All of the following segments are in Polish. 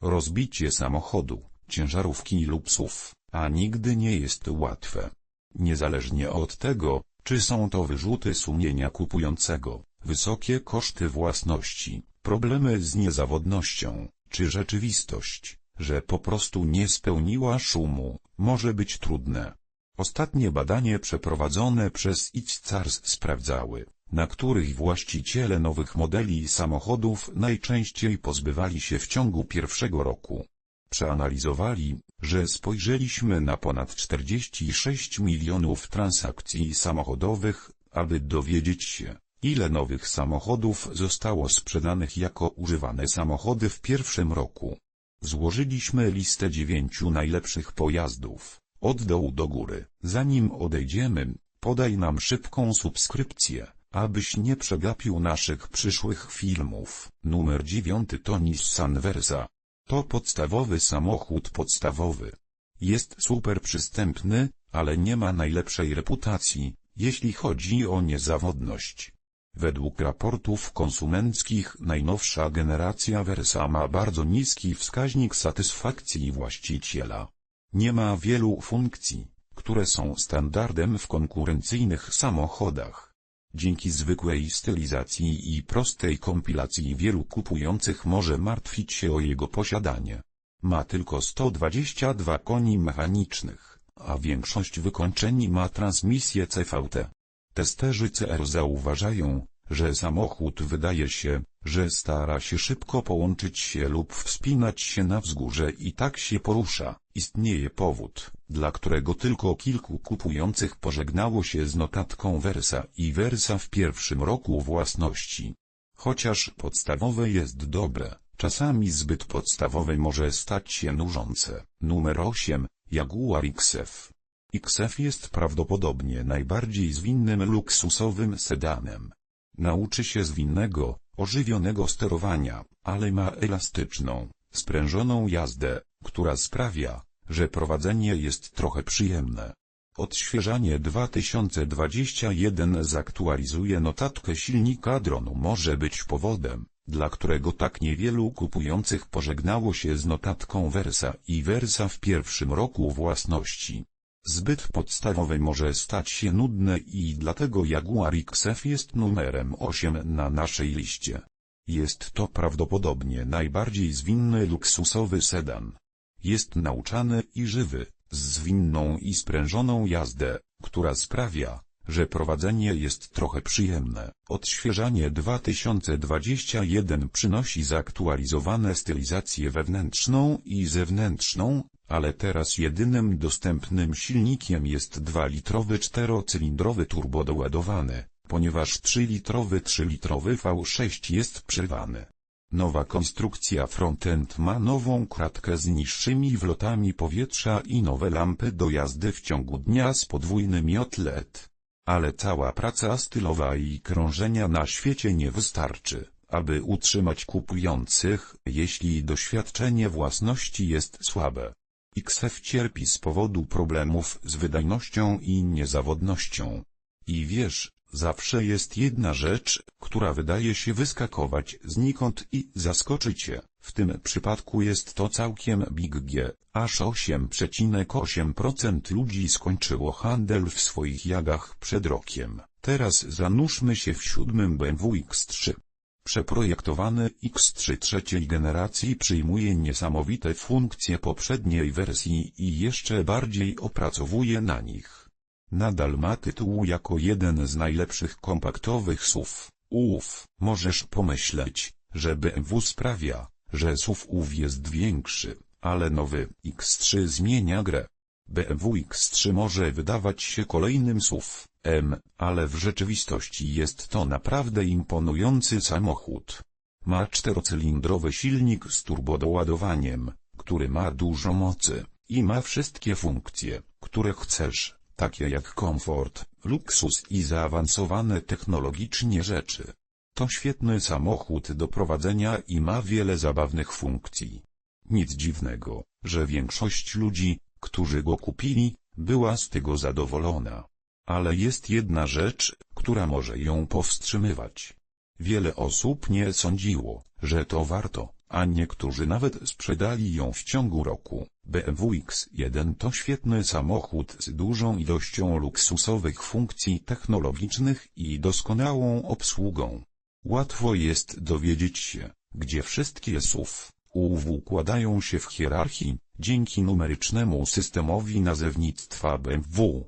Rozbicie samochodu, ciężarówki lub SUV, a nigdy nie jest łatwe. Niezależnie od tego, czy są to wyrzuty sumienia kupującego, wysokie koszty własności, problemy z niezawodnością, czy rzeczywistość, że po prostu nie spełniła szumu, może być trudne. Ostatnie badanie przeprowadzone przez ICCARS sprawdzały, na których właściciele nowych modeli samochodów najczęściej pozbywali się w ciągu pierwszego roku. Przeanalizowali, że spojrzeliśmy na ponad 46 milionów transakcji samochodowych, aby dowiedzieć się, ile nowych samochodów zostało sprzedanych jako używane samochody w pierwszym roku. Złożyliśmy listę dziewięciu najlepszych pojazdów, od dołu do góry. Zanim odejdziemy, podaj nam szybką subskrypcję, abyś nie przegapił naszych przyszłych filmów. Numer dziewiąty to Nissan Versa. To podstawowy samochód podstawowy. Jest super przystępny, ale nie ma najlepszej reputacji, jeśli chodzi o niezawodność. Według raportów konsumenckich najnowsza generacja Versa ma bardzo niski wskaźnik satysfakcji właściciela. Nie ma wielu funkcji, które są standardem w konkurencyjnych samochodach. Dzięki zwykłej stylizacji i prostej kompilacji wielu kupujących może martwić się o jego posiadanie. Ma tylko 122 koni mechanicznych, a większość wykończeń ma transmisję CVT. Testerzy CR zauważają, że samochód wydaje się, że stara się szybko połączyć się lub wspinać się na wzgórze i tak się porusza. Istnieje powód, dla którego tylko kilku kupujących pożegnało się z notatką Versa i Versa w pierwszym roku własności. Chociaż podstawowe jest dobre, czasami zbyt podstawowe może stać się nużące. Numer 8. Jaguar XF XF jest prawdopodobnie najbardziej zwinnym luksusowym sedanem. Nauczy się zwinnego, ożywionego sterowania, ale ma elastyczną, sprężoną jazdę, która sprawia, że prowadzenie jest trochę przyjemne. Odświeżanie 2021 zaktualizuje notatkę silnika dronu może być powodem, dla którego tak niewielu kupujących pożegnało się z notatką Versa i Versa w pierwszym roku własności. Zbyt podstawowe może stać się nudne i dlatego Jaguar XF jest numerem 8 na naszej liście. Jest to prawdopodobnie najbardziej zwinny luksusowy sedan. Jest nauczany i żywy, z zwinną i sprężoną jazdę, która sprawia, że prowadzenie jest trochę przyjemne. Odświeżanie 2021 przynosi zaktualizowane stylizację wewnętrzną i zewnętrzną, ale teraz jedynym dostępnym silnikiem jest 2-litrowy czterocylindrowy turbodoładowany, ponieważ 3-litrowy 3-litrowy V6 jest przerwany. Nowa konstrukcja frontend ma nową kratkę z niższymi wlotami powietrza i nowe lampy do jazdy w ciągu dnia z podwójnym LED. Ale cała praca stylowa i krążenia na świecie nie wystarczy, aby utrzymać kupujących, jeśli doświadczenie własności jest słabe. XF cierpi z powodu problemów z wydajnością i niezawodnością. I wiesz, zawsze jest jedna rzecz, która wydaje się wyskakować znikąd i zaskoczy cię. W tym przypadku jest to całkiem big G, aż 8,8% ludzi skończyło handel w swoich jagach przed rokiem. Teraz zanurzmy się w siódmym BMW X3. Przeprojektowany X3 trzeciej generacji przyjmuje niesamowite funkcje poprzedniej wersji i jeszcze bardziej opracowuje na nich. Nadal ma tytuł jako jeden z najlepszych kompaktowych SUV. Uf, możesz pomyśleć, że BMW sprawia, że SUV ów jest większy, ale nowy X3 zmienia grę. BMW X3 może wydawać się kolejnym SUV, M, ale w rzeczywistości jest to naprawdę imponujący samochód. Ma czterocylindrowy silnik z turbodoładowaniem, który ma dużo mocy, i ma wszystkie funkcje, które chcesz, takie jak komfort, luksus i zaawansowane technologicznie rzeczy. To świetny samochód do prowadzenia i ma wiele zabawnych funkcji. Nic dziwnego, że większość ludzi, którzy go kupili, była z tego zadowolona. Ale jest jedna rzecz, która może ją powstrzymywać. Wiele osób nie sądziło, że to warto, a niektórzy nawet sprzedali ją w ciągu roku. BMW X1 to świetny samochód z dużą ilością luksusowych funkcji technologicznych i doskonałą obsługą. Łatwo jest dowiedzieć się, gdzie wszystkie SUV, UW układają się w hierarchii, dzięki numerycznemu systemowi nazewnictwa BMW.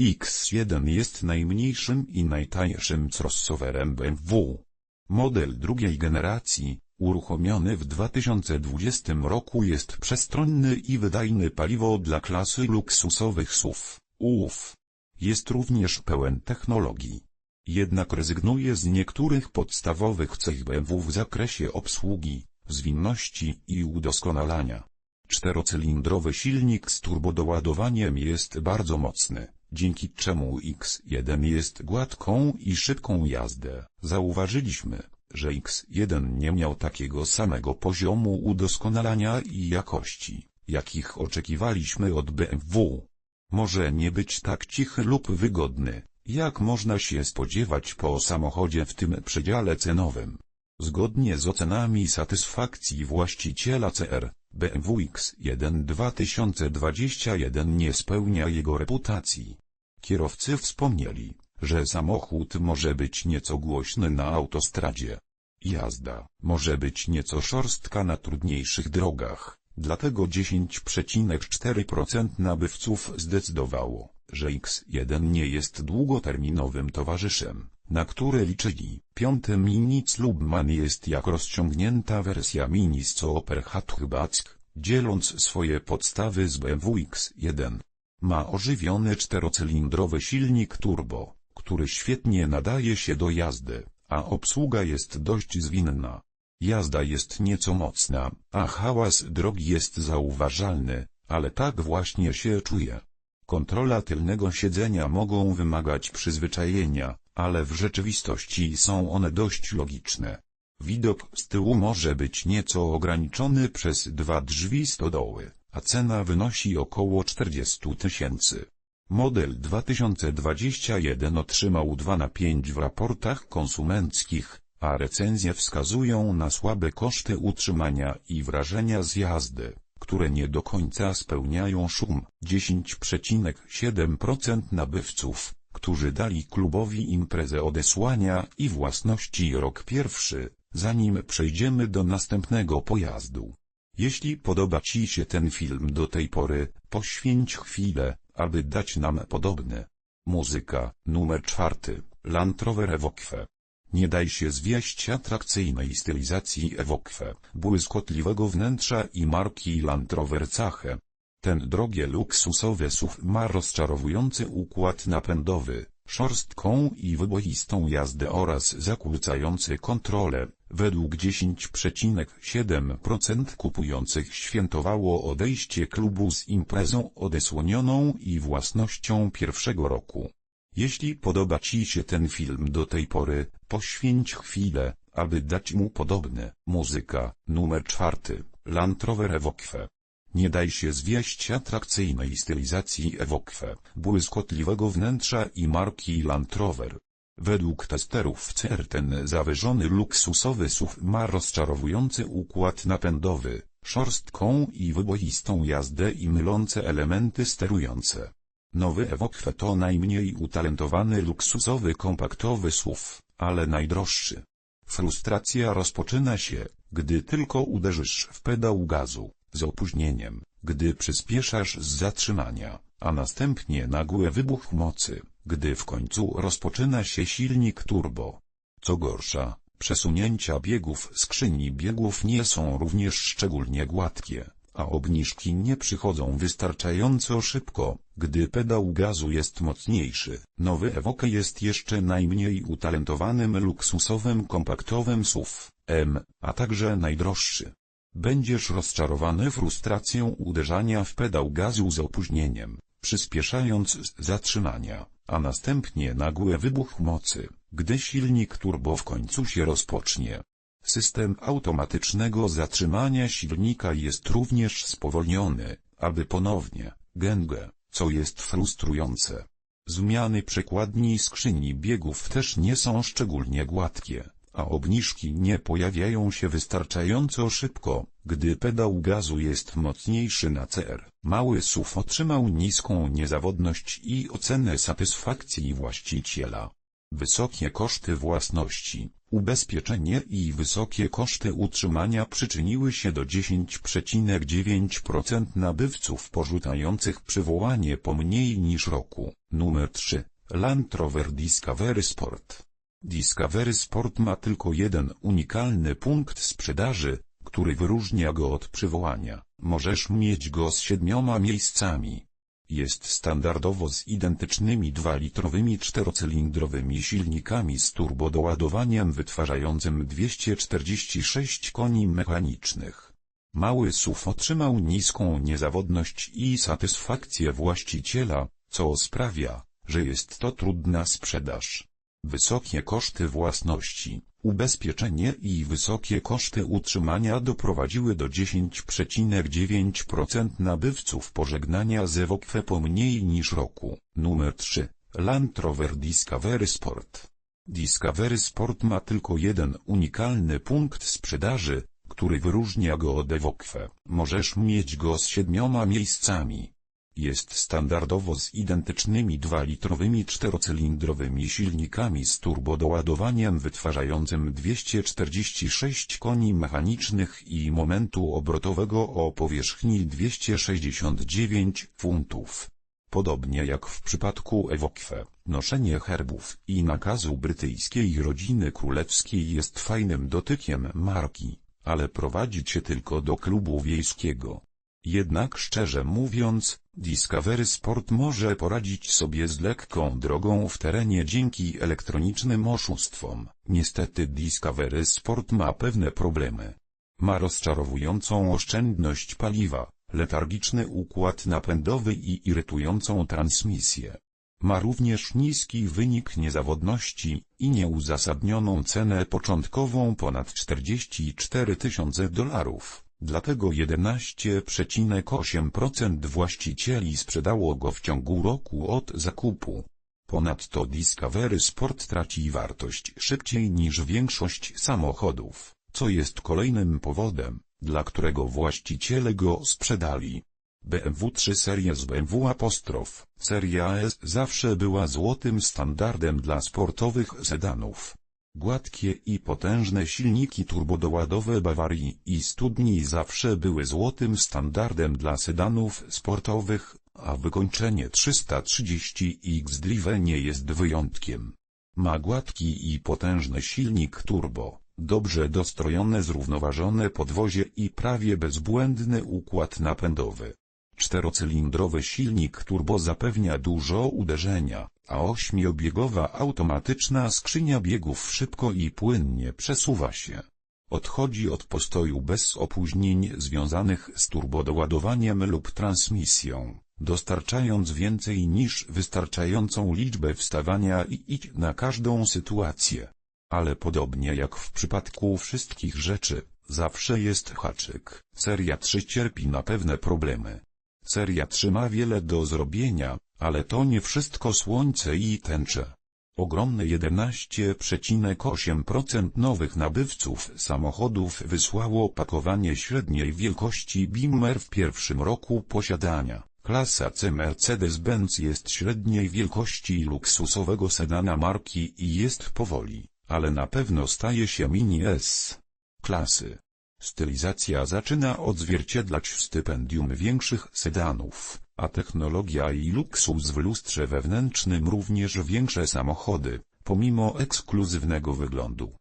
X1 jest najmniejszym i najtańszym crossoverem BMW. Model drugiej generacji, uruchomiony w 2020 roku jest przestronny i wydajny paliwo dla klasy luksusowych SUV, UF. Jest również pełen technologii. Jednak rezygnuje z niektórych podstawowych cech BMW w zakresie obsługi, zwinności i udoskonalania. Czterocylindrowy silnik z turbodoładowaniem jest bardzo mocny, dzięki czemu X1 jest gładką i szybką jazdę. Zauważyliśmy, że X1 nie miał takiego samego poziomu udoskonalania i jakości, jakich oczekiwaliśmy od BMW. Może nie być tak cichy lub wygodny, jak można się spodziewać po samochodzie w tym przedziale cenowym. Zgodnie z ocenami satysfakcji właściciela CR, BMW X1 2021 nie spełnia jego reputacji. Kierowcy wspomnieli, że samochód może być nieco głośny na autostradzie. Jazda może być nieco szorstka na trudniejszych drogach, dlatego 10,4% nabywców zdecydowało, że X1 nie jest długoterminowym towarzyszem, na które liczyli. Piąty Mini Clubman jest jak rozciągnięta wersja Mini Cooper Hatchback, dzieląc swoje podstawy z BMW X1. Ma ożywiony czterocylindrowy silnik turbo, który świetnie nadaje się do jazdy, a obsługa jest dość zwinna. Jazda jest nieco mocna, a hałas drogi jest zauważalny, ale tak właśnie się czuje. Kontrola tylnego siedzenia mogą wymagać przyzwyczajenia, ale w rzeczywistości są one dość logiczne. Widok z tyłu może być nieco ograniczony przez dwa drzwi stodoły, a cena wynosi około 40 tysięcy. Model 2021 otrzymał 2 na 5 w raportach konsumenckich, a recenzje wskazują na słabe koszty utrzymania i wrażenia z jazdy, które nie do końca spełniają szum. 10,7% nabywców, którzy dali klubowi imprezę odesłania i własności rok pierwszy, zanim przejdziemy do następnego pojazdu. Jeśli podoba Ci się ten film do tej pory, poświęć chwilę, aby dać nam podobne. Muzyka, numer czwarty, Land Rover Evoque. Nie daj się zwieść atrakcyjnej stylizacji Evoque, błyskotliwego wnętrza i marki Land Rover Cache. Ten drogie luksusowy SUV ma rozczarowujący układ napędowy, szorstką i wyboistą jazdę oraz zakłócający kontrolę. Według 10,7% kupujących świętowało odejście klubu z imprezą odesłonioną i własnością pierwszego roku. Jeśli podoba Ci się ten film do tej pory, poświęć chwilę, aby dać mu podobne. Muzyka, numer czwarty, Land Rover Evoque. Nie daj się zwieść atrakcyjnej stylizacji Evoque, błyskotliwego wnętrza i marki Land Rover. Według testerów CR ten zawyżony luksusowy SUV ma rozczarowujący układ napędowy, szorstką i wyboistą jazdę i mylące elementy sterujące. Nowy Evoque to najmniej utalentowany luksusowy kompaktowy SUV, ale najdroższy. Frustracja rozpoczyna się, gdy tylko uderzysz w pedał gazu, z opóźnieniem, gdy przyspieszasz z zatrzymania, a następnie nagły wybuch mocy, gdy w końcu rozpoczyna się silnik turbo. Co gorsza, przesunięcia biegów skrzyni biegów nie są również szczególnie gładkie, a obniżki nie przychodzą wystarczająco szybko, gdy pedał gazu jest mocniejszy. Nowy Evoque jest jeszcze najmniej utalentowanym luksusowym kompaktowym SUV, M, a także najdroższy. Będziesz rozczarowany frustracją uderzania w pedał gazu z opóźnieniem, przyspieszając zatrzymania, a następnie nagły wybuch mocy, gdy silnik turbo w końcu się rozpocznie. System automatycznego zatrzymania silnika jest również spowolniony, aby ponownie, gęgę, co jest frustrujące. Zmiany przekładni skrzyni biegów też nie są szczególnie gładkie, a obniżki nie pojawiają się wystarczająco szybko, gdy pedał gazu jest mocniejszy na CR. Mały SUV otrzymał niską niezawodność i ocenę satysfakcji właściciela. Wysokie koszty własności, ubezpieczenie i wysokie koszty utrzymania przyczyniły się do 10,9% nabywców porzucających przywołanie po mniej niż roku. Numer 3. Land Rover Discovery Sport. Discovery Sport ma tylko jeden unikalny punkt sprzedaży, który wyróżnia go od przywołania. Możesz mieć go z siedmioma miejscami. Jest standardowo z identycznymi 2-litrowymi czterocylindrowymi silnikami z turbodoładowaniem wytwarzającym 246 koni mechanicznych. Mały SUV otrzymał niską niezawodność i satysfakcję właściciela, co sprawia, że jest to trudna sprzedaż. Wysokie koszty własności, ubezpieczenie i wysokie koszty utrzymania doprowadziły do 10,9% nabywców pożegnania z Evoque po mniej niż roku. Numer 3. Land Rover Discovery Sport. Discovery Sport ma tylko jeden unikalny punkt sprzedaży, który wyróżnia go od Evoque. Możesz mieć go z siedmioma miejscami. Jest standardowo z identycznymi 2-litrowymi czterocylindrowymi silnikami z turbodoładowaniem wytwarzającym 246 koni mechanicznych i momentu obrotowego o powierzchni 269 funtów. Podobnie jak w przypadku Evoque, noszenie herbów i nakazu brytyjskiej rodziny królewskiej jest fajnym dotykiem marki, ale prowadzi cię tylko do klubu wiejskiego. Jednak szczerze mówiąc, Discovery Sport może poradzić sobie z lekką drogą w terenie dzięki elektronicznym oszustwom. Niestety Discovery Sport ma pewne problemy. Ma rozczarowującą oszczędność paliwa, letargiczny układ napędowy i irytującą transmisję. Ma również niski wynik niezawodności i nieuzasadnioną cenę początkową ponad 44 tysiące dolarów. Dlatego 11,8% właścicieli sprzedało go w ciągu roku od zakupu. Ponadto Discovery Sport traci wartość szybciej niż większość samochodów, co jest kolejnym powodem, dla którego właściciele go sprzedali. BMW 3 seria z BMW apostrof, seria S zawsze była złotym standardem dla sportowych sedanów. Gładkie i potężne silniki turbodoładowe Bawarii i studni zawsze były złotym standardem dla sedanów sportowych, a wykończenie 330X Drive nie jest wyjątkiem. Ma gładki i potężny silnik turbo, dobrze dostrojone zrównoważone podwozie i prawie bezbłędny układ napędowy. Czterocylindrowy silnik turbo zapewnia dużo uderzenia, a ośmiobiegowa automatyczna skrzynia biegów szybko i płynnie przesuwa się. Odchodzi od postoju bez opóźnień związanych z turbodoładowaniem lub transmisją, dostarczając więcej niż wystarczającą liczbę wstawania i idź na każdą sytuację. Ale podobnie jak w przypadku wszystkich rzeczy, zawsze jest haczyk. Seria 3 cierpi na pewne problemy. Seria 3 ma wiele do zrobienia, ale to nie wszystko słońce i tęcze. Ogromne 11,8% nowych nabywców samochodów wysłało pakowanie średniej wielkości Beamer w pierwszym roku posiadania. Klasa C Mercedes-Benz jest średniej wielkości luksusowego sedana marki i jest powoli, ale na pewno staje się mini S klasy. Stylizacja zaczyna odzwierciedlać stypendium większych sedanów, a technologia i luksus w lustrze wewnętrznym również większe samochody, pomimo ekskluzywnego wyglądu.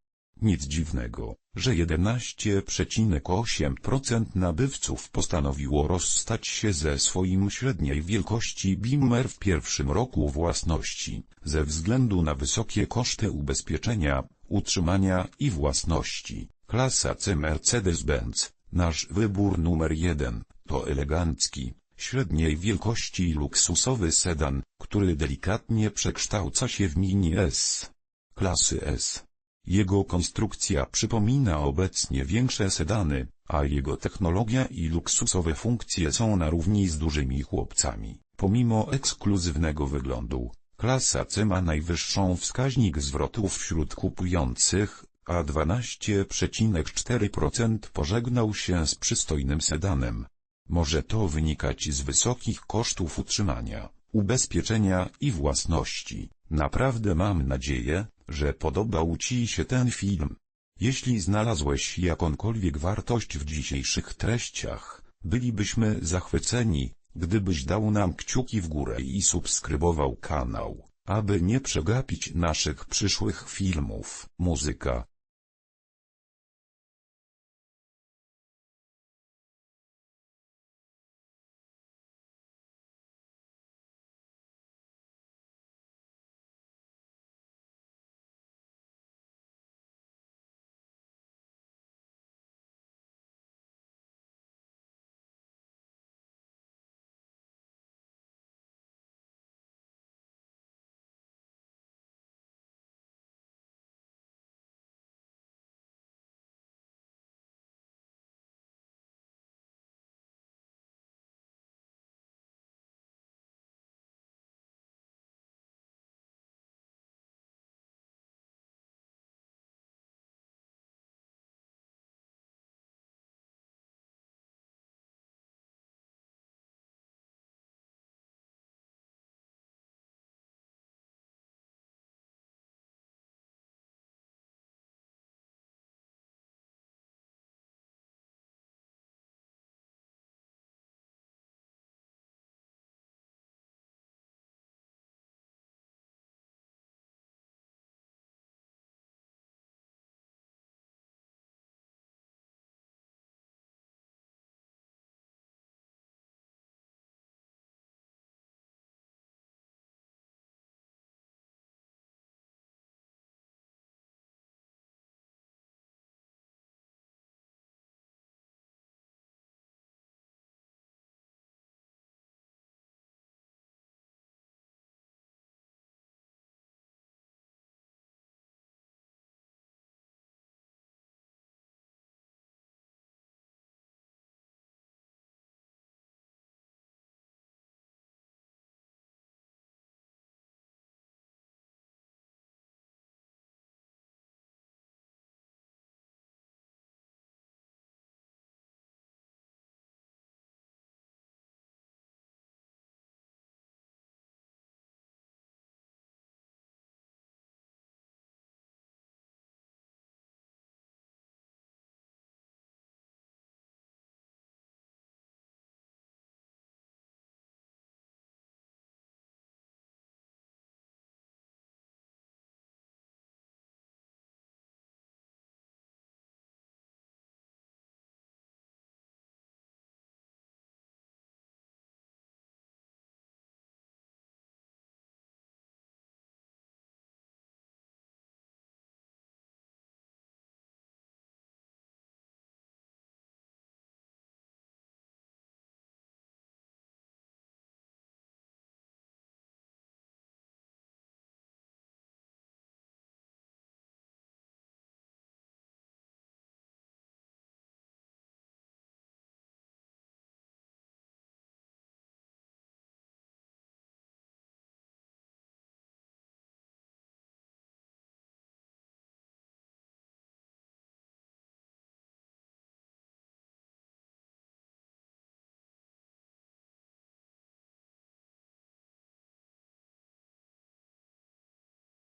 Nic dziwnego, że 11,8% nabywców postanowiło rozstać się ze swoim średniej wielkości Beamer w pierwszym roku własności, ze względu na wysokie koszty ubezpieczenia, utrzymania i własności. Klasa C Mercedes-Benz, nasz wybór numer jeden, to elegancki, średniej wielkości luksusowy sedan, który delikatnie przekształca się w Mini S. Klasy S. Jego konstrukcja przypomina obecnie większe sedany, a jego technologia i luksusowe funkcje są na równi z dużymi chłopcami. Pomimo ekskluzywnego wyglądu, klasa C ma najwyższą wskaźnik zwrotów wśród kupujących, a 12,4% pożegnał się z przystojnym sedanem. Może to wynikać z wysokich kosztów utrzymania, ubezpieczenia i własności. Naprawdę mam nadzieję, że podobał Ci się ten film. Jeśli znalazłeś jakąkolwiek wartość w dzisiejszych treściach, bylibyśmy zachwyceni, gdybyś dał nam kciuki w górę i subskrybował kanał, aby nie przegapić naszych przyszłych filmów. Muzyka